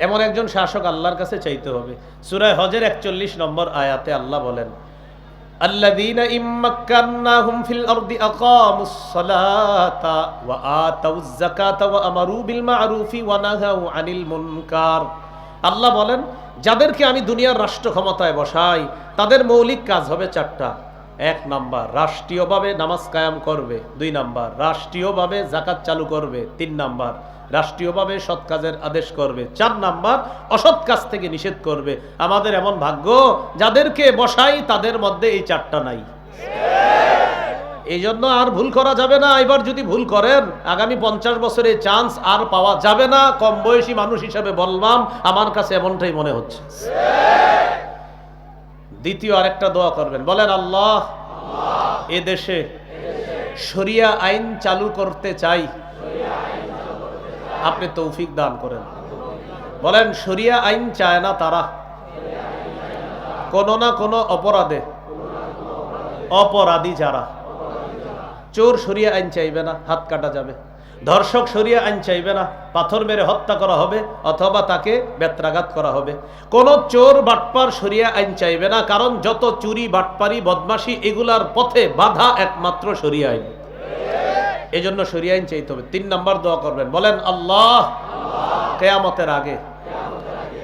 এমন একজন শাসক আল্লাহর কাছে চাইতে হবে সুরায় হজের একচল্লিশ নম্বর আয়াতে আল্লাহ বলেন الذين إن مكناهم في الأرض أقاموا الصلاة وآتوا الزكاة وأمروا بالمعروف ونهوا عن المنكر আল্লাহ বলেন যাদেরকে আমি দুনিয়ার রাষ্ট্র ক্ষমতায় বসাই তাদের মৌলিক কাজ হবে চারটা এক নাম্বার রাষ্ট্রীয়ভাবে নামাজ কায়াম করবে দুই নাম্বার রাষ্ট্রীয়ভাবে জাকাত চালু করবে তিন নাম্বার রাষ্ট্রীয়ভাবে সৎ কাজের আদেশ করবে। চার নাম্বার, অসৎ কাজ থেকে নিষেধ করবে। আমাদের এমন ভাগ্য, যাদেরকে বসাই তাদের মধ্যে এই চারটা নাই। এই জন্য আর ভুল করা যাবে না। এবার যদি ভুল করেন, আগামী পঞ্চাশ বছরে চান্স আর পাওয়া যাবে না। কম বয়সী মানুষ হিসেবে বললাম, আমার কাছে এমনটাই মনে হচ্ছে। দ্বিতীয় আরেকটা দোয়া করবেন। বলেন, আল্লাহ, এ দেশে শরিয়া আইন চালু করতে চাই। আপনি তৌফিক দান করেন। বলেন, শরিয়া আইন চায় না তারা। কোনো না কোনো অপরাধে। অপরাধী যারা। চোর সরিয়া আইন চাইবে না, হাত কাটা যাবে। ধর্ষক সরিয়া আইন চাইবে না, পাথর মেরে হত্যা করা হবে অথবা তাকে বেত্রাঘাত করা হবে। কোন চোর বাটপার সরিয়া আইন চাইবে না, কারণ যত চুরি বাটপারি, বদমাশি, এগুলার পথে বাধা একমাত্র সরিয়া আইন। এই জন্য সরিয়া আইন চাইতে হবে তিন নাম্বার দোয়া করবেন বলেন আল্লাহ কেয়ামতের আগে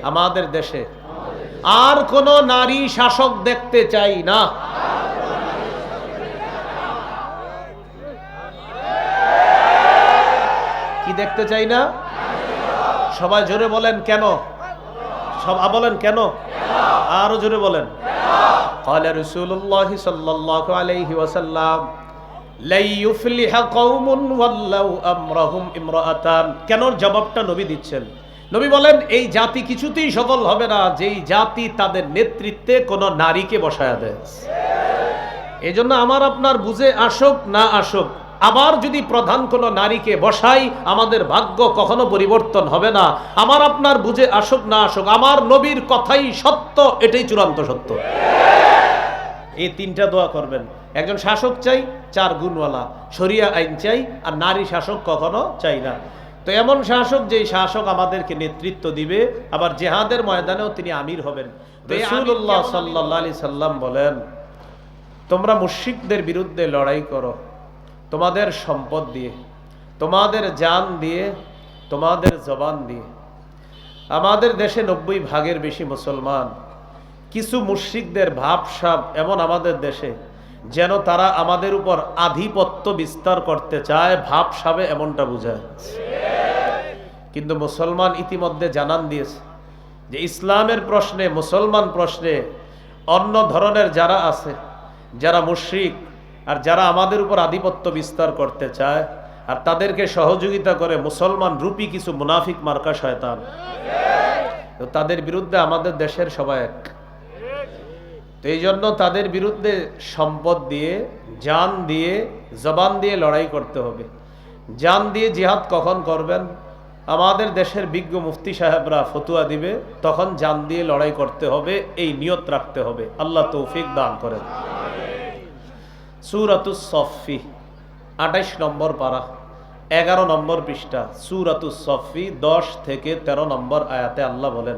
আমাদের দেশে আর কোন নারী শাসক দেখতে চাই না কি দেখতে চাই না সবাই জোরে বলেন কেন সব বলেন কেন আরো জোরে বলেন قال رسول الله صلى الله عليه وسلم কেন জবাবটা নবী দিচ্ছেন? নবী বলেন, এই জাতি কিছুতেই সফল হবে না, যেই জাতি তাদের নেতৃত্বে কোন নারীকে বসায়া দেয়। এই জন্য আমার আপনার বুঝে আসুক না আসুক, আবার যদি প্রধান কোনো নারীকে বসাই, আমাদের ভাগ্য কখনো পরিবর্তন হবে না। আমার আপনার বুঝে আসুক না আসুক, আমার নবীর কথাই সত্য, এটাই চূড়ান্ত সত্য। এই তিনটা দোয়া করবেন। একজন শাসক চাই চার গুণওয়ালা। শরিয়া আইন চাই আর নারী শাসক কখনো চাই না। তো এমন শাসক যেই শাসক আমাদেরকে নেতৃত্ব দিবে আবার জেহাদের ময়দানেও তিনি আমির হবেন। রসুল্লাহ সাল্লাহ আলি সাল্লাম বলেন তোমরা মুশিকদের বিরুদ্ধে লড়াই করো। তোমাদের সম্পদ দিয়ে তোমাদের জান দিয়ে তোমাদের জবান দিয়ে। আমাদের দেশে নব্বই ভাগের বেশি মুসলমান। কিছু মুশিকদের ভাবসাব এমন আমাদের দেশে যেন তারা আমাদের উপর আধিপত্য বিস্তার করতে চায় ভাবসাবে এমনটা বোঝায় কিন্তু মুসলমান ইতিমধ্যে জানান দিয়েছে যে ইসলামের প্রশ্নে, মুসলমান প্রশ্নে অন্য ধরনের যারা আছে, যারা মুশ্রিক আর যারা আমাদের উপর আধিপত্য বিস্তার করতে চায় আর তাদেরকে সহযোগিতা করে মুসলমান রূপী কিছু মুনাফিক মার্কা শয়তান তাদের বিরুদ্ধে আমাদের দেশের সবাই এক। এই জন্য তাদের বিরুদ্ধে সম্পদ দিয়ে, জান দিয়ে, জবান দিয়ে লড়াই করতে হবে। জান দিয়ে জিহাদ কখন করবেন? আমাদের দেশের বিজ্ঞ মুফতি সাহেবরা ফতুয়া দিবে, তখন জান দিয়ে লড়াই করতে হবে, এই নিয়ত রাখতে হবে। আল্লাহ তৌফিক দান করেন। সুরাতুস সফি আঠাইশ নম্বর পারা, এগারো নম্বর পৃষ্ঠা। সুরাতুস সফি দশ থেকে তেরো নম্বর আয়াতে আল্লাহ বলেন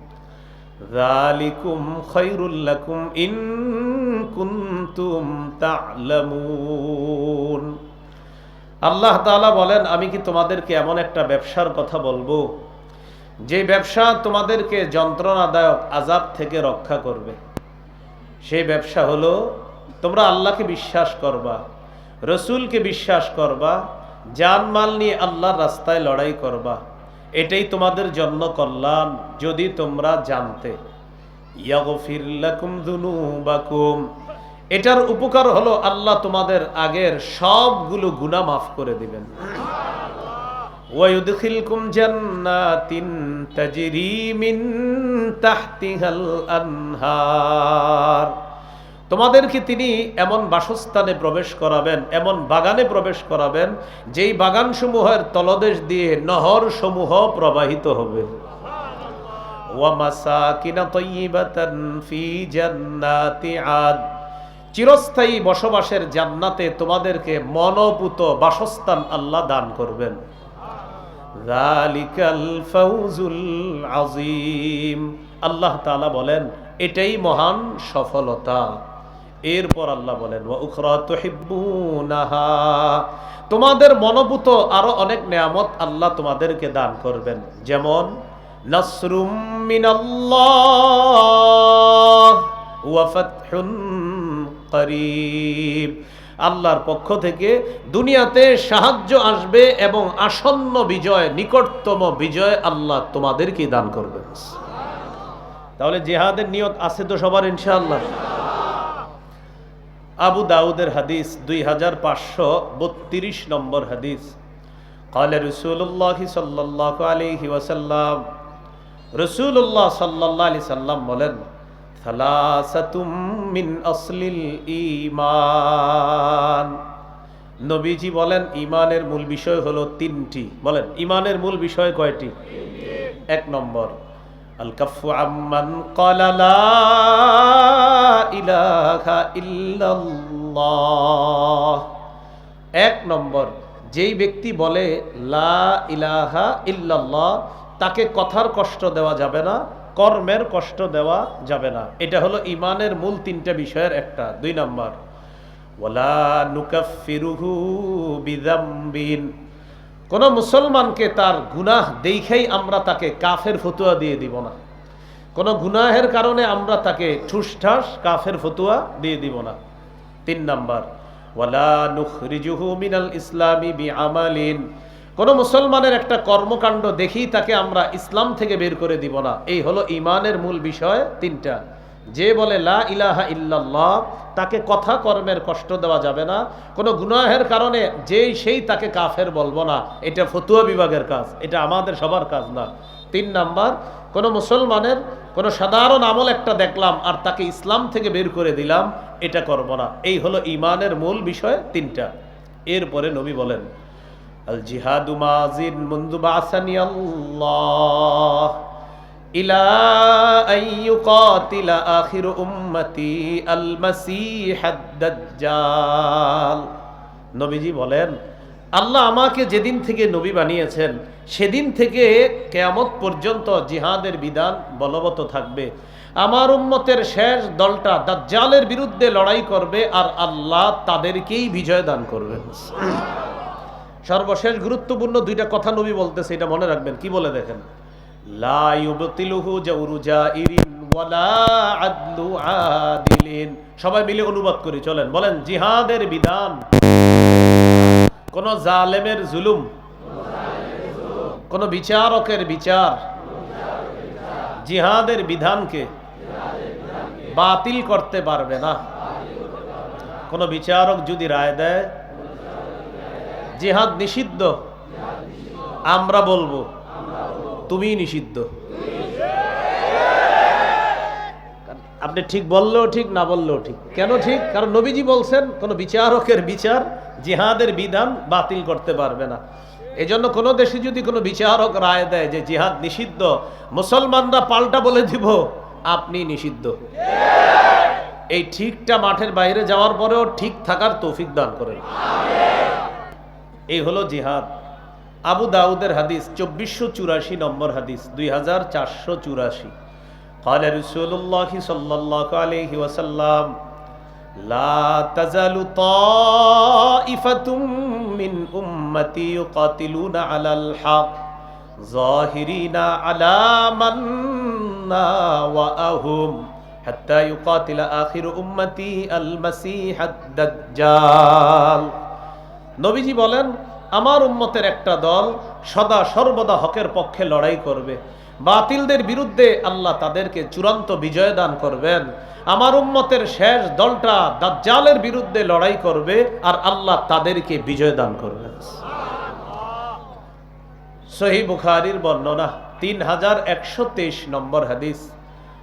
ذلكم خير لكم إن كنتم تعلمون আল্লাহ তাআলা বলেন আমি কি তোমাদেরকে এমন একটা ব্যবসার কথা বলবো যে ব্যবসা তোমাদেরকে যন্ত্রণাদায়ক আজাব থেকে রক্ষা করবে সেই ব্যবসা হলো তোমরা আল্লাহকে বিশ্বাস করবা রসুলকে বিশ্বাস করবা জানমাল নিয়ে আল্লাহর রাস্তায় লড়াই করবা এটাই তোমাদের জন্য কল্যাণ যদি তোমরা জানতে ইয়াগফির লাকুম যুনুবাকুম এটার উপকার হলো আল্লাহ তোমাদের আগের সবগুলো গুনাহ মাফ করে দিবেন ويدخلكم جنات تجري من تحتها الأنهار তোমাদেরকে তিনি এমন বাসস্থানে প্রবেশ করাবেন, এমন বাগানে প্রবেশ করাবেন, যেই বাগানসমূহের তলদেশ দিয়ে নহর সমূহ প্রবাহিত হবে। চিরস্থায়ী বসবাসের জান্নাতে তোমাদেরকে মনোপুত বাসস্থান আল্লাহ দান করবেন। আল্লাহ বলেন, এটাই মহান সফলতা। এরপর আল্লাহ বলেন তোমাদের মনোভূত আরও অনেক নেয়ামত আল্লাহ তোমাদেরকে দান করবেন। যেমন আল্লাহর পক্ষ থেকে দুনিয়াতে সাহায্য আসবে এবং আসন্ন বিজয়, নিকটতম বিজয় আল্লাহ তোমাদেরকে দান করবেন। তাহলে জেহাদের নিয়ত আছে তো সবার, ইনশাআল্লাহ। আবু দাউদের হাদিস দুই হাজার পাঁচশো বত্রিশ নম্বর হাদিস قال رسول الله صلى الله عليه وسلم رسول الله صلى الله عليه وسلم বলেন থালাসাতুম মিন আসলিল ঈমান নবীজি বলেন ইমানের মূল বিষয় হলো তিনটি বলেন ইমানের মূল বিষয় কয়টি এক নম্বর আল কাফু আম্মান ক্বালা লা ইলাহা ইল্লাল্লাহ। এক নম্বর, যেই ব্যক্তি বলে লা ইলাহা ইল্লাল্লাহ, তাকে কথার কষ্ট দেওয়া যাবে না, কর্মের কষ্ট দেওয়া যাবে না। এটা হলো ইমানের মূল তিনটা বিষয়ের একটা। দুই নম্বর, ওয়ালা নুকাফিরুহু বিদাম্বিন কোন মুসলমানকে তার গুনাহ দেখেই আমরা তাকে কাফের ফতুয়া দিয়ে দিব না। কোন গুনাহের কারণে আমরা তাকে ঠুসঠাস কাফের ফতুয়া দিয়ে দিব না। তিন নাম্বার, ওয়ালা মিনাল ইসলামি বিআমালিন। কোন মুসলমানের একটা কর্মকাণ্ড দেখেই তাকে আমরা ইসলাম থেকে বের করে দিব না। এই হলো ইমানের মূল বিষয় তিনটা। যে বলে লা ইলাহা ইল্লাল্লাহ, তাকে কথা কর্মের কষ্ট দেওয়া যাবে না। কোনো গুনাহের কারণে যেই সেই তাকে কাফের বলব না। এটা ফতুয়া বিভাগের কাজ, এটা আমাদের সবার কাজ না। তিন নাম্বার, কোনো মুসলমানের কোনো সাধারণ আমল একটা দেখলাম আর তাকে ইসলাম থেকে বের করে দিলাম, এটা করব না। এই হলো ইমানের মূল বিষয় তিনটা। এরপরে নবী বলেন, আল জিহাদু মাজিন মুন্দু বাসানি আল্লাহ। ইলা আখির উম্মতি আল নবীজি বলেন, আল্লাহ আমাকে যেদিন থেকে নবী বানিয়েছেন, সেদিন থেকে কেয়ামত পর্যন্ত জিহাদের বিধান বলবৎ থাকবে। আমার উম্মতের শেষ দলটা দাজ্জালের বিরুদ্ধে লড়াই করবে আর আল্লাহ তাদেরকেই বিজয় দান করবেন সর্বশেষ গুরুত্বপূর্ণ দুইটা কথা নবী বলতেছে, এটা মনে রাখবেন, কি বলে দেখেন? লা ইউবতিলুহু আদিলিন। সবাই মিলে অনুবাদ করি, চলেন। বলেন, জিহাদের বিধান। কোন জালেমের জুলুম, কোন বিচারকের বিচার, জিহাদের বিধানকে বাতিল করতে পারবে না। কোন বিচারক যদি রায় দেয়, জিহাদ নিষিদ্ধ, আমরা বলব। তুমি নিষিদ্ধ। আপনি ঠিক বললেও ঠিক, না বললেও ঠিক। কেন ঠিক? কারণ নবীজি বলছেন, কোন বিচারকের বিচার জিহাদের বিধান বাতিল করতে পারবে না। এজন্য কোনো দেশে যদি কোনো বিচারক রায় দেয় যে জিহাদ নিষিদ্ধ, মুসলমানরা পাল্টা বলে দিব, আপনি নিষিদ্ধ। এই ঠিকটা মাঠের বাইরে যাওয়ার পরেও ঠিক থাকার তৌফিক দান করেন। এই হলো জিহাদ। আবু দাউদের হাদিস চব্বিশশো চুরাশি নম্বর হাদিস দুই হাজার চারশো চুরাশি قال رسول الله صلى الله عليه وسلم لا تزال طائفة من أمتي يقاتلون على الحق ظاهرين على من ناوأهم حتى يقاتل آخر أمتي المسيح الدجال নবীজি বলেন আমার উম্মতের একটা দল সদা সর্বদা হকের পক্ষে লড়াই করবে বাতিলদের বিরুদ্ধে আল্লাহ তাদেরকে চূড়ান্ত বিজয় দান করবেন আমার উম্মতের শেষ দলটা দাজ্জালের বিরুদ্ধে লড়াই করবে আর আল্লাহ তাদেরকে বিজয় দান করবেন সহি বুখারির বর্ণনা তিন হাজার একশো তেইশ নম্বর হাদিস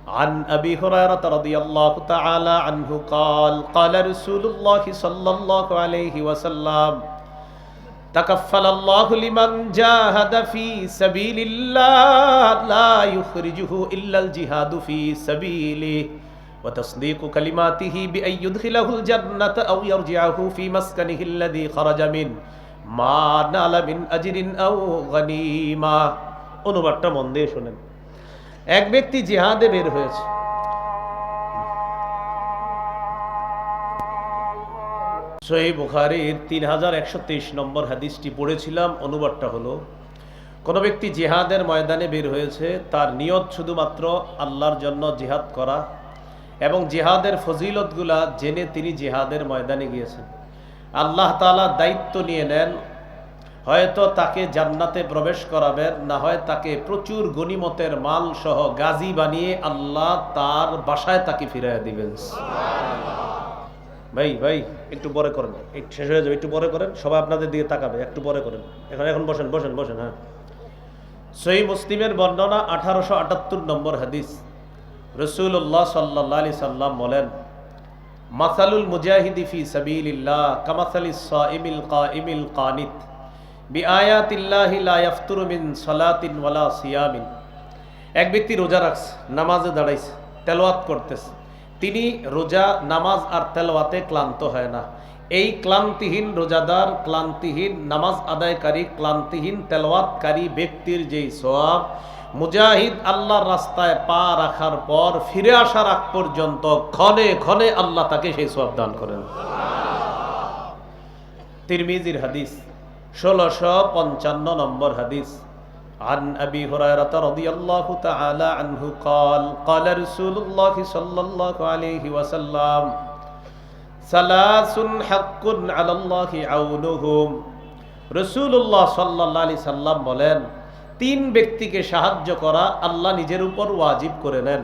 عن أبي هريرة رضي الله تعالى عنه قال قال رسول الله صلى الله عليه وسلم تكفل الله لمن جاهد في سبيل الله لا يخرجه إلا الجهاد في سبيله وتصديق كلماته بأن يدخله الجنة أو يرجعه في مسكنه الذي خرج منه ما نال من أجر أو غنيمة অনুবাদটা মন দিয়ে শোনেন এক ব্যক্তি জিহাদে বের হয়েছে সহি বুখারির তিন হাজার একশো তেইশ নম্বর হাদিসটি পড়েছিলাম। অনুবাদটা হলো, কোনো ব্যক্তি জিহাদের ময়দানে বের হয়েছে, তার নিয়ত শুধুমাত্র আল্লাহর জন্য জিহাদ করা এবং জিহাদের ফজিলতগুলা জেনে তিনি জিহাদের ময়দানে গিয়েছেন। আল্লাহ তালা দায়িত্ব নিয়ে নেন, হয়তো তাকে জান্নাতে প্রবেশ করাবেন, না হয় তাকে প্রচুর গনিমতের মাল সহ গাজী বানিয়ে আল্লাহ তার বাসায় তাকে ফিরাইয়া দিবেন। ভাই ভাই, একটু পরে করেন। একটু শেষ হয়ে যাবে, একটু পরে করেন, সবাই আপনাদের দিকে তাকাবে, একটু পরে করেন। এখন এখন বসেন বসেন বসেন হ্যাঁ। সহি মুসলিমের বর্ণনা আঠারোশো আটাত্তর নম্বর হাদিস। রসুল্লাহ সাল্লাহ আলি সাল্লাম বলেন, মাসালুল মুজাহিদি ফি সাবিলিল্লাহ কামাসালি সাইমিল কাইমিল কানিত। বিআয়াতিল্লাহি লা ইয়াফতুরু মিন সালাতিন ওয়ালা সিয়ামিন। এক ব্যক্তি রোজা রাখছে, নামাজে দাঁড়াইছে, তেলাওয়াত করতেছে। তিনি রোজা, নামাজ আর তেলাওয়াতে ক্লান্ত হয় না। এই ক্লান্তিহীন রোজাদার, ক্লান্তিহীন নামাজ আদায়কারী, ক্লান্তিহীন তেলাওয়াতকারী ব্যক্তির যেই সব মুজাহিদ আল্লাহর রাস্তায় পা রাখার পর ফিরে আসার আগ পর্যন্ত ক্ষণে ক্ষণে আল্লাহ তাকে সেই সব দান করেন। তিরমিজির হাদিস, ষোলোশো পঞ্চান্ন নম্বর হাদিস। عن أبي هريرة رضي الله تعالى عنه قال قال رسول الله صلى الله عليه وسلم ثلاث حق على الله عونهم রসুল্লাহ সাল্লাহ আলি সাল্লাম বলেন তিন ব্যক্তিকে সাহায্য করা আল্লাহ নিজের উপর ওয়াজিব করে নেন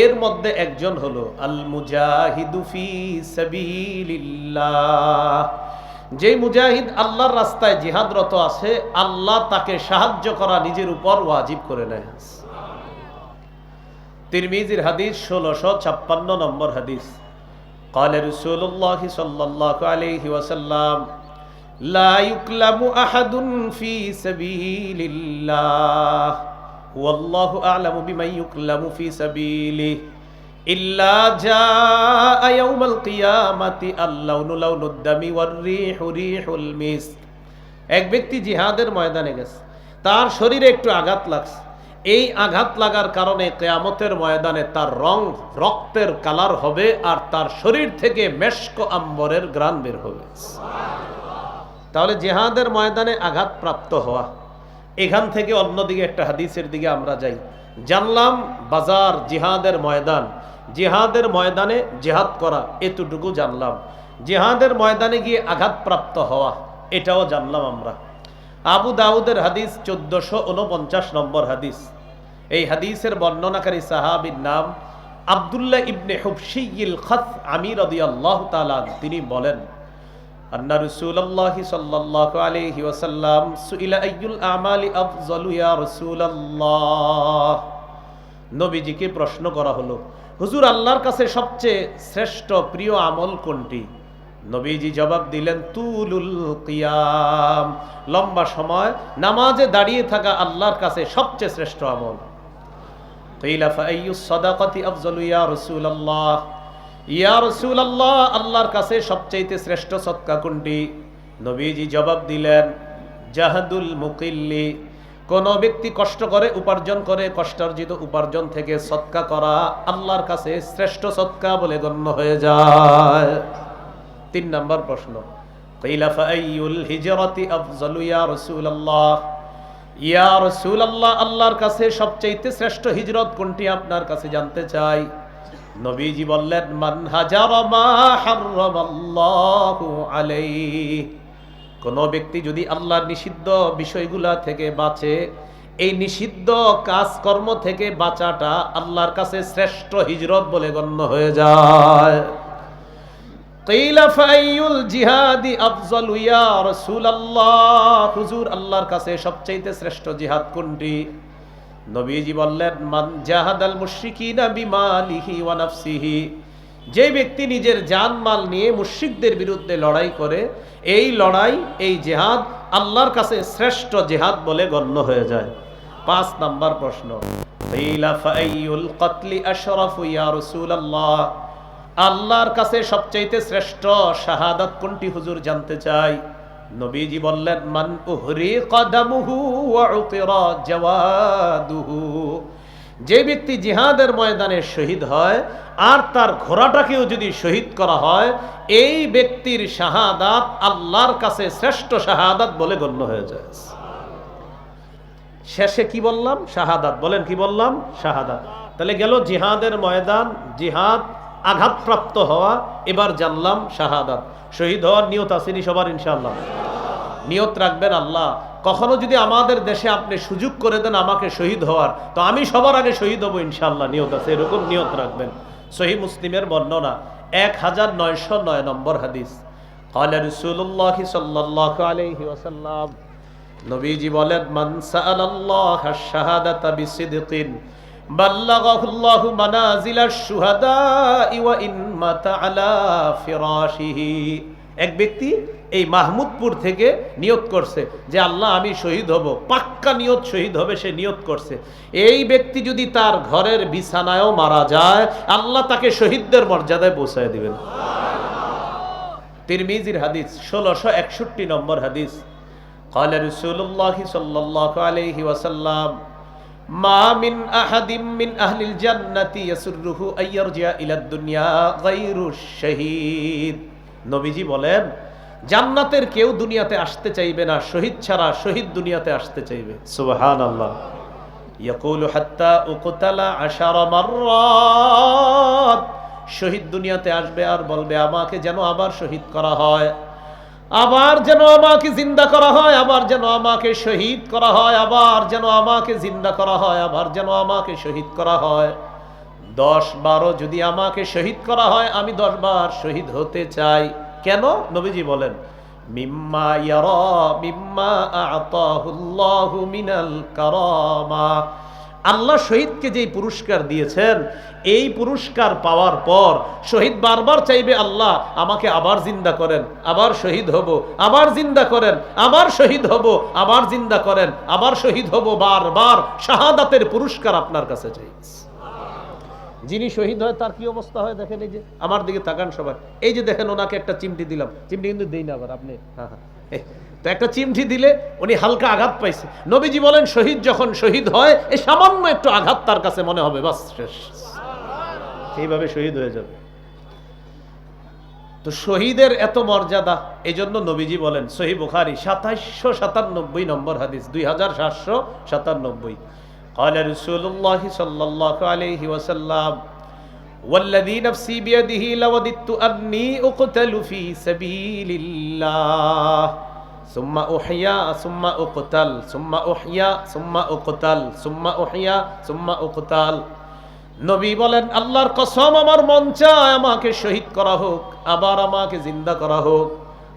এর মধ্যে একজন হলো আল মুজাহিদুফি সাবিলিল্লাহ যে মুজাহিদ আল্লাহর রাস্তায় জিহাদরত আছে আল্লাহ তাকে সাহায্য করা নিজের উপর ওয়াজিব করে নেয় তিরমিজির হাদিস ষোলোশো ছাপ্পান্ন নম্বর হাদিস قال رسول الله صلى الله عليه وسلم لا يكلم أحد في سبيل الله والله أعلم بمن يكلم في سبيله এক ব্যক্তি জিহাদের ময়দানে গেছে, তার শরীরে একটু আঘাত লাগছে। এই আঘাত লাগার কারণে কেয়ামতের ময়দানে তার রং রক্তের কালার হবে আর তার শরীর থেকে মেশক আম্বরের গ্রাম বের হবে। তাহলে জেহাদের ময়দানে আঘাত প্রাপ্ত হওয়া। এখান থেকে অন্যদিকে একটা হাদিসের দিকে আমরা যাই। জানলাম বাজার জিহাদের ময়দান। জিহাদের ময়দানে জেহাদ করা, এতটুকু জানলাম। জেহাদের ময়দানে গিয়ে আঘাতপ্রাপ্ত হওয়া, এটাও জানলাম আমরা। আবু দাউদের হাদিস চোদ্দশো উনপঞ্চাশ নম্বর হাদিস। এই হাদিসের বর্ণনাকারী সাহাবির নাম আবদুল্লাহ ইবনে হুবশিল খত আমির আল্লাহ তালা তিনি বলেন, আন্না রসুল্লাহ নবীজিকে প্রশ্ন করা হলো, হুজুর, আল্লাহর কাছে সবচেয়ে শ্রেষ্ঠ প্রিয় আমল কোনটি? নবীজি জবাব দিলেন, তুলুল কিয়াম। লম্বা সময় নামাজে দাঁড়িয়ে থাকা আল্লাহর কাছে সবচেয়ে শ্রেষ্ঠ আমল। আল্লাহর কাছে শ্রেষ্ঠ জবাব দিলেন, জাহাদুল মুকিল্লি। কোন ব্যক্তি কষ্ট করে, উপার্জন করে, কষ্টার্জিত উপার্জন থেকে সৎকা করা আল্লাহর কাছে শ্রেষ্ঠ সৎকা বলে গণ্য হয়ে যায়। তিন নম্বর প্রশ্ন। আল্লাহর কাছে শ্রেষ্ঠ হিজরত কোনটি আপনার কাছে জানতে চাই? মান কোন ব্যক্তি যদি আল্লাহর নিষিদ্ধ বিষয়গুলা থেকে বাঁচে, এই নিষিদ্ধ কাজকর্ম থেকে বাঁচাটা আল্লাহর কাছে শ্রেষ্ঠ হিজরত বলে গণ্য হয়ে যায়। জিহাদি রাসূলুল্লাহ। হুজুর, আল্লাহর কাছে শ্রেষ্ঠ জিহাদ কোনটি? নবীজি বললেন, মান যে ব্যক্তি নিজের জান মাল নিয়ে মুশরিকদের বিরুদ্ধে লড়াই করে, এই লড়াই, এই জেহাদ আল্লাহর কাছে শ্রেষ্ঠ জেহাদ বলে গণ্য হয়ে যায়। পাঁচ নাম্বার প্রশ্ন। আল্লাহর কাছে সবচাইতে শ্রেষ্ঠ শাহাদাত কোনটি হুজুর জানতে চাই নবীজি বললেন, মান উহরি কদামুহু ওয়া উতিরা জাওয়াদুহু। যে ব্যক্তি জিহাদের ময়দানে শহীদ হয় আর তার ঘোড়াটাকেও যদি শহীদ করা হয়, এই ব্যক্তির শাহাদাত আল্লাহর কাছে শ্রেষ্ঠ শাহাদাত বলে গণ্য হয়ে যায়। শেষে কি বললাম? শাহাদাত। বলেন কি বললাম? শাহাদাত। তাহলে গেল জিহাদের ময়দান, জিহাদ আঘাতপ্রাপ্ত হওয়া, এবার জানলাম শাহাদাত। শহীদ হওয়ার নিয়ত আসেনি সবার, ইনশাআল্লাহ? নিয়ত রাখবেন আল্লাহ। কখনো যদি আমাদের দেশে আপনি সুযোগ করে দেন আমাকে শহীদ হওয়ার তো আমি সবার আগে শহীদ হব ইনশাআল্লাহ নিয়ত আছে এরকম নিয়ত রাখবেন সহি মুসলিমের বর্ণনা এক হাজার নয়শো নয় নম্বর হাদিস قال رسول الله صلى الله عليه وسلم নবীজি বলেন মান সাআলাল্লাহ আশ-শাহাদাতা বিসিদকিন বাল্লাগাহু আল্লাহু মানাজিলাশ শুহাদা ওয়া ইন মাতা আলা ফিরাশিহি এক ব্যক্তি এই মাহমুদপুর থেকে নিয়ত করছে যে আল্লাহ আমি শহীদ হব পাক্কা নিয়ত শহীদ হবে সে নিয়ত করছে এই ব্যক্তি যদি তার ঘরের বিছানায়ও মারা যায় আল্লাহ তাকে শহীদদের মর্যাদায় পৌঁছায় দিবেন তিরমিজির হাদিস ষোলোশো একষট্টি নম্বর হাদিস قال رسول الله صلى الله عليه وسلم ما من أحد من أهل الجنة يسره أن يرجع إلى الدنيا غير الشهيد নবীজি বলেন জান্নাতের কেউ দুনিয়াতে আসতে চাইবে না শহীদ ছাড়া শহীদ দুনিয়াতে আসতে চাইবে। সুবহান আল্লাহ ইয়াকুলু হাত্তা উকতালা আশারা মাররাত। শহীদ দুনিয়াতে আসবে আর বলবে আমাকে যেন আবার শহীদ করা হয় আবার যেন আমাকে জিন্দা করা হয় আবার যেন আমাকে শহীদ করা হয় আবার যেন আমাকে জিন্দা করা হয় আবার যেন আমাকে শহীদ করা হয়। দশ বারো যদি আমাকে শহীদ করা হয় আমি দশ বার শহীদ হতে চাই। কেন? নবীজি বলেন, মিম্মা ইয়ারা, মিম্মা আতাহুল্লাহু মিনাল কারামা। আল্লাহ শহীদকে যেই পুরস্কার দিয়েছেন, এই পুরস্কার পাওয়ার পর শহীদ বারবার চাইবে, আল্লাহ, আমাকে আবার জিন্দা করেন, আবার শহীদ হব, আবার জিন্দা করেন, আবার শহীদ হব, আবার জিন্দা করেন, আবার শহীদ হব। বারবার শাহাদাতের পুরস্কার আপনার কাছে চাই যিনি শহীদ হয়, তার কি অবস্থা হয়? দেখেন এই যে আমার দিকে তাকান সবাই। এই যে দেখেন ওনাকে একটা চিমটি দিলাম। চিমটি কিন্তু দেই না আবার, আপনি হ্যাঁ হ্যাঁ। তো একটা চিমটি দিলে উনি হালকা আঘাত পাইছে। নবীজি বলেন, শহীদ যখন শহীদ হয় এই সামান্য একটু আঘাত তার কাছে মনে হবে, বাস শেষ। সেইভাবে শহীদ হয়ে যাবে। তো শহীদের এত মর্যাদা এই জন্য নবীজি বলেন, সহি বুখারি সাতাইশশো সাতানব্বই নম্বর হাদিস, দুই হাজার সাতশো সাতানব্বই। قال رسول الله صلى الله عليه وسلم والذي نفسي بيده لوددت أني أقتل في سبيل الله ثم أحيا ثم أقتل ثم أحيا ثم أقتل ثم أحيا ثم أقتل নবী বলেন আল্লাহর কসম আমার মন চায় আমাকে শহীদ করা হোক আবার আমাকে জিন্দা করা হোক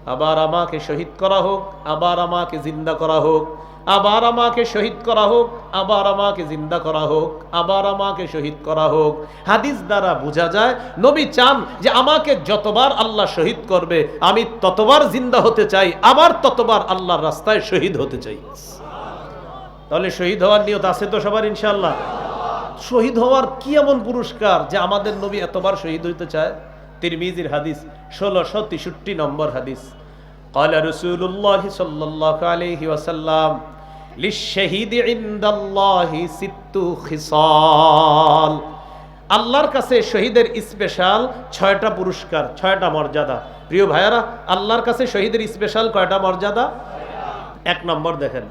আবার আমাকে শহীদ করা হোক আবার আমাকে জিন্দা করা হোক আবার আমাকে শহীদ করা হোক আবার আমাকে জিন্দা করা হোক আবার আমাকে শহীদ করা হোক হাদিস দ্বারা বোঝা যায় নবী চান যে আমাকে যতবার আল্লাহ শহীদ করবে আমি ততবার জিন্দা হতে চাই আবার ততবার আল্লাহর রাস্তায় শহীদ হতে চাই তাহলে শহীদ হওয়ার নিয়ত আছে তো সবার ইনশাল্লাহ শহীদ হওয়ার কি এমন পুরস্কার যে আমাদের নবী এতবার শহীদ হইতে চায় তিরমিজির হাদিস ষোলোশো তেষট্টি নম্বর হাদিস قال رسول الله صلى الله عليه وسلم সিত্তু আল্লাহর কাছে শহীদের স্পেশাল ছয়টা পুরস্কার, ছয়টা মর্যাদা। প্রিয় ভাইয়ারা, আল্লাহর কাছে শহীদের স্পেশাল কয়টা মর্যাদা? এক নম্বর দেখেন,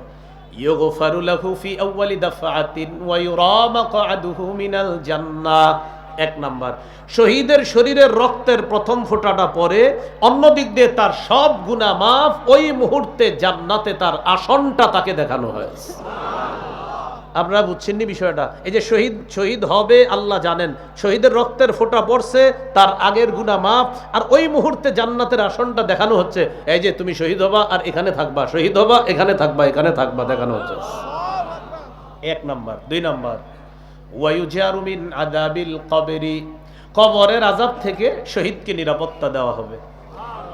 ইউগফারু লাহু ফি আউয়ালি দাফআতিন ওয়া ইউরামা কআদুহু মিনাল জান্নাহ এক নাম্বার। শহীদের শরীরের রক্তের প্রথম ফোঁটাটা পরে অন্য দিক দিয়ে তার সব গুনাহ মাফ ওই মুহূর্তে জান্নাতে তার আসনটা তাকে দেখানো হয়। আপনারা বুঝছেন নি বিষয়টা? এই যে শহীদ শহীদ হবে আল্লাহ জানেন শহীদের রক্তের ফোঁটা পড়ছে তার আগের গুণা মাফ আর ওই মুহূর্তে জান্নাতের আসনটা দেখানো হচ্ছে। এই যে তুমি শহীদ হবা আর এখানে থাকবা শহীদ হবা এখানে থাকবা এখানে থাকবা দেখানো হচ্ছে। এক নাম্বার দুই নাম্বার। ওয়ায়ুজারু মিন আদাবিল কবরি, কবরের আজাব থেকে শহীদকে নিরাপত্তা দেওয়া হবে।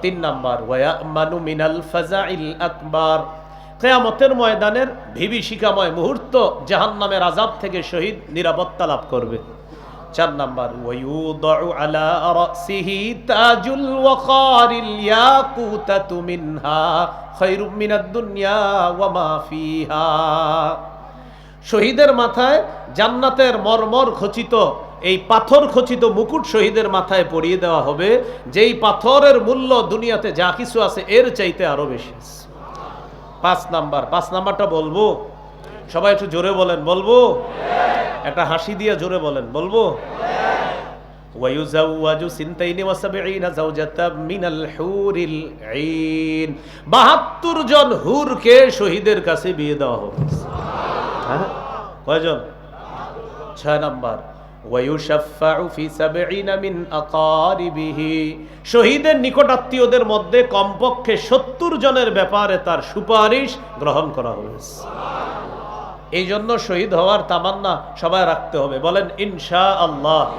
তিন নাম্বার, ওয়ায়ামানু মিনাল ফাজাইল আকবার, কেয়ামতের ময়দানের ভিবিশিকাময় মুহূর্ত জাহান্নামের আজাব থেকে শহীদ নিরাপত্তা লাভ করবে। চার নাম্বার ওয়ায়ুদাউ আলা রাসিহি তাজুল ওয়াকারিল ইয়াকুতাতু মিনহা খায়রুম মিনাদ দুনিয়া ওয়া মা ফিহা। শহীদের মাথায় জান্নাতের মর্মর খচিত, এই পাথর খচিত মুকুট শহীদের মাথায় পরিয়ে দেওয়া হবে, যেই পাথরের মূল্য দুনিয়াতে যা কিছু আছে এর চাইতে আরও বেশি পাঁচ নাম্বার, পাঁচ নাম্বারটা বলব? সবাই একটু জোরে বলেন, বলব? একটা হাসি দিয়ে জোরে বলেন, বলব? বাহাত্তর জন হুরকে শহীদের কাছে বিয়ে দেওয়া হবে হ্যাঁ? কয়জন? ছয় নম্বর। শহীদের নিকটাত্মীয়দের মধ্যে কমপক্ষে সত্তর জনের ব্যাপারে তার সুপারিশ গ্রহণ করা হয়েছে এই জন্য শহীদ হওয়ার তামান্না সবাই রাখতে হবে। বলেন ইনশা আল্লাহ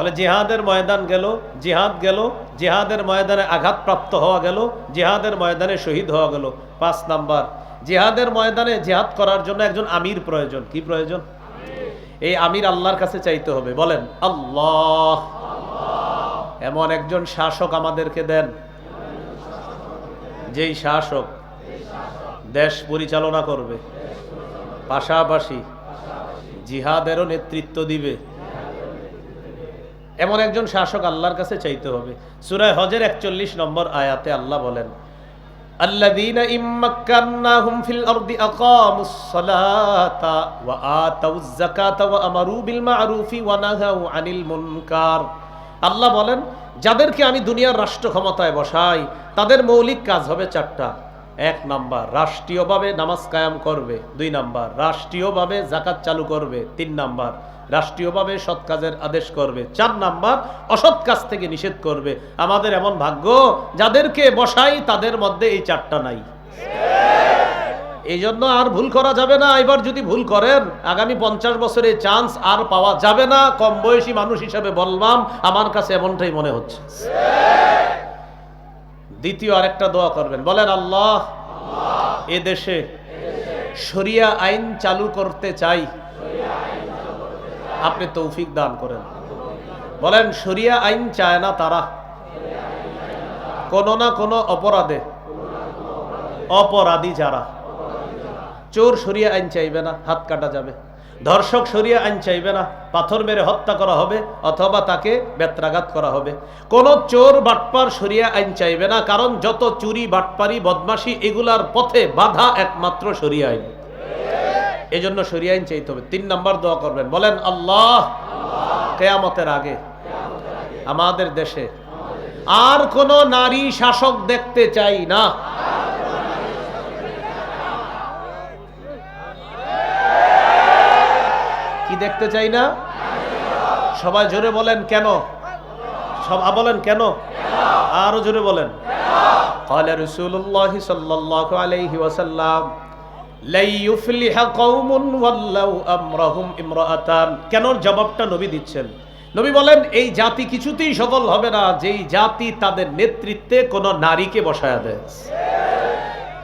তাহলে জিহাদের ময়দান গেল, জিহাদ গেল, জিহাদের ময়দানে আঘাতপ্রাপ্ত হওয়া গেল, জিহাদের ময়দানে শহীদ হওয়া গেল। পাঁচ নাম্বার, জিহাদের ময়দানে জিহাদ করার জন্য একজন আমির প্রয়োজন। কি প্রয়োজন? এই আমির আল্লাহর কাছে চাইতে হবে। বলেন, আল্লাহ। এমন একজন শাসক আমাদেরকে দেন, যেই শাসক দেশ পরিচালনা করবে, পাশাপাশি জিহাদেরও নেতৃত্ব দিবে। এমন একজন শাসক আল্লাহর কাছে চাইতে হবে সুরায় হজের একচল্লিশ নম্বর আয়াতে আল্লাহ বলেন الذين إن مكناهم في الأرض أقاموا الصلاة وآتوا الزكاة وأمروا بالمعروف ونهوا عن المنكر আল্লাহ বলেন যাদেরকে আমি দুনিয়ার রাষ্ট্র ক্ষমতায় বসাই তাদের মৌলিক কাজ হবে চারটা এক নাম্বার রাষ্ট্রীয়ভাবে নামাজ কায়াম করবে দুই নাম্বার রাষ্ট্রীয়ভাবে জাকাত চালু করবে তিন নাম্বার রাষ্ট্রীয়ভাবে সৎ কাজের আদেশ করবে। চার নাম্বার, অসৎ কাজ থেকে নিষেধ করবে। আমাদের এমন ভাগ্য, যাদেরকে বসাই তাদের মধ্যে এই চারটা নাই। এই জন্য আর ভুল করা যাবে না। এবার যদি ভুল করেন, আগামী পঞ্চাশ বছরে চান্স আর পাওয়া যাবে না। কম বয়সী মানুষ হিসেবে বললাম আমার কাছে এমনটাই মনে হচ্ছে। দ্বিতীয় আরেকটা দোয়া করবেন। বলেন, আল্লাহ, এ দেশে শরিয়া আইন চালু করতে চাই। আপনি তৌফিক দান করেন। বলেন, শরিয়া আইন চায় না তারা। কোনো না কোনো অপরাধে। অপরাধী যারা। চোর সরিয়া আইন চাইবে না, হাত কাটা যাবে। ধর্ষক সরিয়া আইন চাইবে না, পাথর মেরে হত্যা করা হবে অথবা তাকে বেত্রাঘাত করা হবে। কোন চোর বাটপার সরিয়া আইন চাইবে না, কারণ যত চুরি, বাটপারি, বদমাশি, এগুলার পথে বাধা একমাত্র সরিয়া আইন। এই জন্য সরিয়া আইন চাইতে হবে তিন নাম্বার দোয়া করবেন বলেন আল্লাহ কেয়ামতের আগে আমাদের দেশে আর কোন নারী শাসক দেখতে চাই না কি দেখতে চাই না সবাই জোরে বলেন কেন সব বলেন কেন আরো জোরে বলেন قال رسول الله صلى الله عليه وسلم কেন জবাবটা নবী দিচ্ছেন? নবী বলেন, এই জাতি কিছুতেই সফল হবে না, যেই জাতি তাদের নেতৃত্বে কোন নারীকে বসায়া দেয়।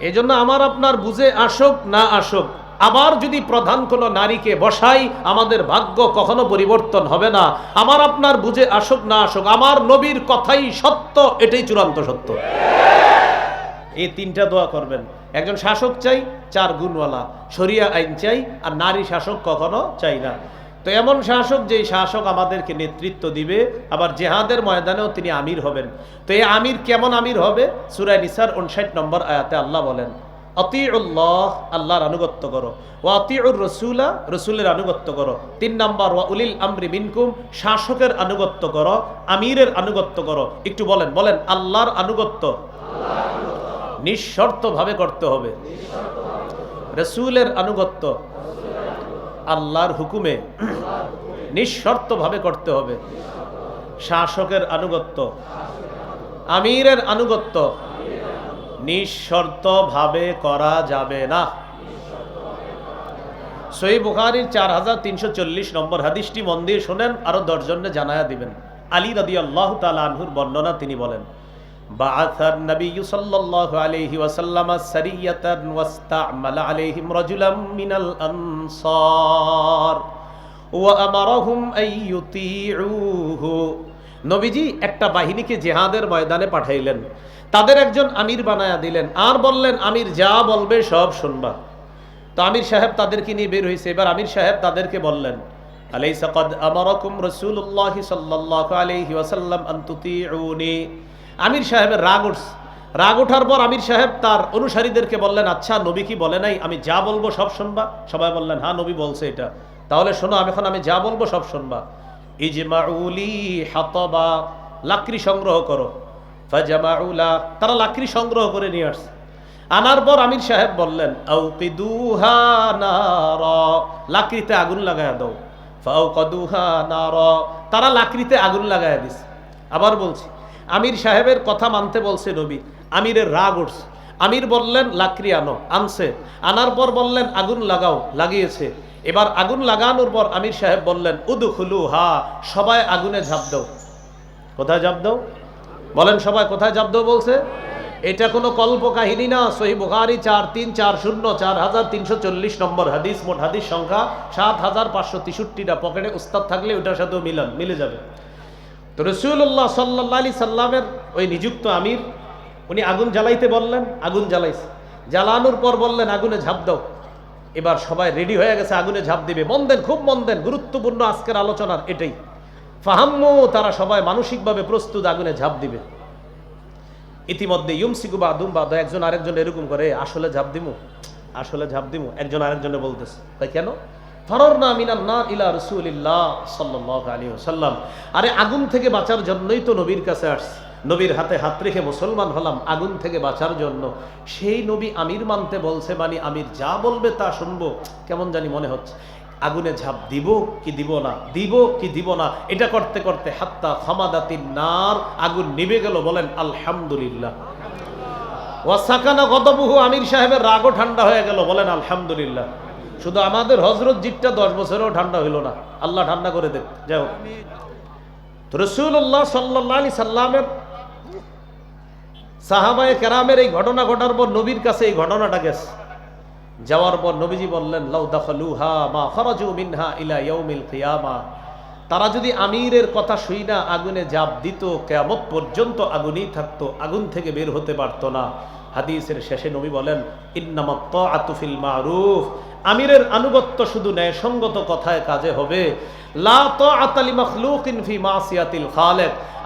এই জন্য আমার আপনার বুঝে আসুক না আসুক, আবার যদি প্রধান কোনো নারীকে বসাই, আমাদের ভাগ্য কখনো পরিবর্তন হবে না। আমার আপনার বুঝে আসুক না আসুক, আমার নবীর কথাই সত্য, এটাই চূড়ান্ত সত্য। এই তিনটা দোয়া করবেন। একজন শাসক চাই, চার গুণওয়ালা। শরিয়া আইন চাই, আর নারী শাসক কখনো চাই না। তো এমন শাসক যেই শাসক আমাদেরকে নেতৃত্ব দিবে, আবার জেহাদের ময়দানেও তিনি আমির হবেন। তো এই আমির কেমন আমির হবে? সুরায় নিসার উনষাট নম্বর আয়াতে আল্লাহ বলেন, অতিউল্লাহ আল্লাহর আনুগত্য করো ও অতিউর রসুলা রসুলের আনুগত্য করো। তিন নম্বর, ওয়া উলিল আমরি মিনকুম, শাসকের আনুগত্য করো, আমিরের আনুগত্য করো। একটু বলেন বলেন, আল্লাহর আনুগত্য। নিঃশর্তভাবে করতে হবে। রসুলের আনুগত্য আল্লাহর হুকুমে নিঃশর্তভাবে করতে হবে। শাসকের আনুগত্য, আমিরের আনুগত্য নিঃশর্তভাবে করা যাবে না। সহি বুখারির চার হাজার তিনশো চল্লিশ নম্বর হাদিসটি মন দিয়ে শোনেন, আরও দশজনে জানায়া দিবেন। আলী রাদি আল্লাহ তালা আনহুর বর্ণনা তিনি বলেন بعث النبي صلى الله عليه وسلم سرية واستعمل عليهم رجلا من الأنصار وأمرهم أن يطيعوه নবীজি একটা বাহিনীকে জেহাদের ময়দানে পাঠাইলেন তাদের একজন আমির বানায়া দিলেন আর বললেন আমির যা বলবে সব শুনবা তো আমির সাহেব তাদেরকে নিয়ে বের হয়েছে এবার আমির সাহেব তাদেরকে বললেন আলাইসা কদ আমারাকুম রাসূলুল্লাহ সাল্লাল্লাহু আলাইহি ওয়াসাল্লাম আন তুতিউনি আমির সাহেবের রাগ উঠছে রাগ ওঠার পর আমির সাহেব তার অনুসারীদেরকে বললেন আচ্ছা নবী কি বলে নাই? আমি যা বলব সব শুনবা? সবাই বললেন হ্যাঁ নবী বলছে এটা। তাহলে শোনো, আমি এখন আমি যা বলব সব শুনবা। ইজমাউলি হাতবা, লাকড়ি সংগ্রহ করো। ফাজামাউলা, তারা লাকড়ি সংগ্রহ করে নিয়ে আসছে। আনার পর আমির সাহেব বললেন লাকড়িতে আগুন লাগায়া দাও। ফাউকাদুহা নারা, তারা লাকড়িতে আগুন লাগায়া দিস আবার বলছি আমির সাহেবের কথা মানতে বলছে নবী। আমিরের রাগ উঠছে। আমির বললেন, লাকড়ি আনো। আনছে। আনার পর বললেন, আগুন লাগাও। লাগিয়েছে। এবার আগুন লাগানোর পর আমির সাহেব বললেন উদুখুলু হা সবাই আগুনে ঝাঁপ দাও। কোথায় ঝাঁপ দাও? বলেন সবাই, কোথায় ঝাঁপ দাও বলছে? এটা কোনো কল্প কাহিনী না। সহি বুখারি চার তিন চার শূন্য চার হাজার তিনশো চল্লিশ নম্বর হাদিস। মোট হাদিস সংখ্যা সাত হাজার পাঁচশো তেষট্টিটা। পকেটে উস্তাদ থাকলে ওটার সাথেও মিলান, মিলে যাবে। তো রসুল্লাহ সাল্লাহ আলি সাল্লামের ওই নিযুক্ত আমির, উনি আগুন জ্বালাইতে বললেন, আগুন জ্বালাইছে। জ্বালানোর পর বললেন, আগুনে ঝাঁপ দাও। এবার সবাই রেডি হয়ে গেছে, আগুনে ঝাঁপ দিবে। মন দেন খুব মন দেন গুরুত্বপূর্ণ আজকের আলোচনার এটাই। ফাহাম্মু, তারা সবাই মানসিকভাবে প্রস্তুত, আগুনে ঝাঁপ দিবে। ইতিমধ্যে ইউমসিকু বা দুম বা একজন আরেকজন এরকম করে, আসলে ঝাঁপ দিমু? আসলে ঝাঁপ দিমু? একজন আরেকজনে বলতেছে, তাই কেন? না ইলা রসুলিল্লাহ আলাইহি ওয়াসাল্লাম। আরে আগুন থেকে বাঁচার জন্যই তো নবীর কাছে আসছি। নবীর হাতে হাত রেখে মুসলমান হলাম, আগুন থেকে বাঁচার জন্য। সেই নবী আমির মানতে বলছে মানে আমির যা বলবে তা শুনব। কেমন জানি মনে হচ্ছে, আগুনে ঝাঁপ দিব কি দিব না? দিব কি দিব না? এটা করতে করতে হাত্তা ফামাদাতিন নার আগুন নিভে গেল, বলেন, আলহামদুলিল্লাহ। ওয়াসাকানা গতবুহু আমির সাহেবের রাগও ঠান্ডা হয়ে গেল, বলেন, আলহামদুলিল্লাহ। শুধু আমাদের হজরত জিটটা দশ বছরেও ঠান্ডা হইল না। আল্লাহ ঠান্ডা করে দেখ যাই হোক। রসুল্লাহ সাল্লাহ আলি সাল্লামের সাহাবায়ে কেরামের এই ঘটনা ঘটার পর নবীর কাছে এই ঘটনাটা গেছে। যাওয়ার পর নবীজি বললেন মিনহা ইলা তারা যদি আমিরের কথা শুই না, আগুনে জাপ দিত কেমত পর্যন্ত আগুনেই থাকতো, আগুন থেকে বের হতে পারতো না। হাদিসের শেষে নবী বলেন ইন্নামাত আতুফিল মারুফ। আমিরের আনুগত্য শুধু ন্যায়সঙ্গত কথায় কাজে হবে। লা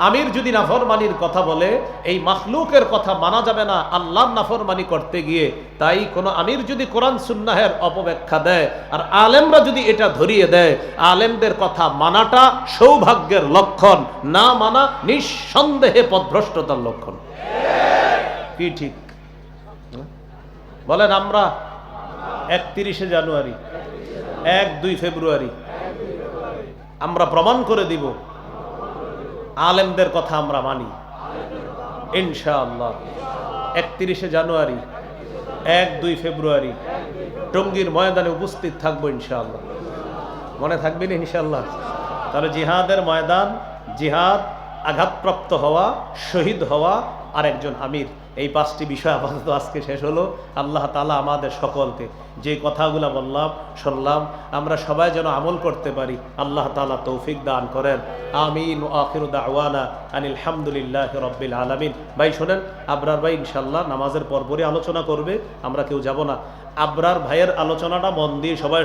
আমির যদি নাফরমানির কথা বলে, এই মাখলুকের কথা মানা যাবে না আল্লাহর নাফরমানি করতে গিয়ে। তাই কোন আমির যদি কোরআন সুন্নাহের অপব্যাখ্যা দেয়, আর আলেমরা যদি এটা ধরিয়ে দেয়, আলেমদের কথা মানাটা সৌভাগ্যের লক্ষণ, না মানা নিঃসন্দেহে পথভ্রষ্টতার লক্ষণ। কি ঠিক? বলেন আমরা একত্রিশে জানুয়ারি, এক দুই ফেব্রুয়ারি। আমরা প্রমাণ করে দিব, আলেমদের কথা আমরা মানি। ইনশাআল্লাহ। একত্রিশে জানুয়ারি, এক দুই ফেব্রুয়ারি, টঙ্গীর ময়দানে উপস্থিত থাকব ইনশাআল্লাহ। মনে থাকবেন ইনশাআল্লাহ? তাহলে জিহাদের ময়দান, জিহাদ আঘাতপ্রাপ্ত হওয়া, শহীদ হওয়া আর একজন আমির। এই পাঁচটি বিষয় আপাতত আজকে শেষ হলো। আল্লাহ তালা আমাদের সকলকে যে কথাগুলো বললাম, শুনলাম, আমরা সবাই যেন আমল করতে পারি, আল্লাহ তালা তৌফিক দান করেন। আমিন ও আখির দাওয়ানা আনিল হামদুলিল্লাহ রব্বিল আলমিন। ভাই, শোনেন, আবরার ভাই ইনশাল্লাহ নামাজের পরপরই আলোচনা করবে, আমরা কেউ যাব না। আবরার ভাইয়ের আলোচনাটা মন দিয়ে সবাই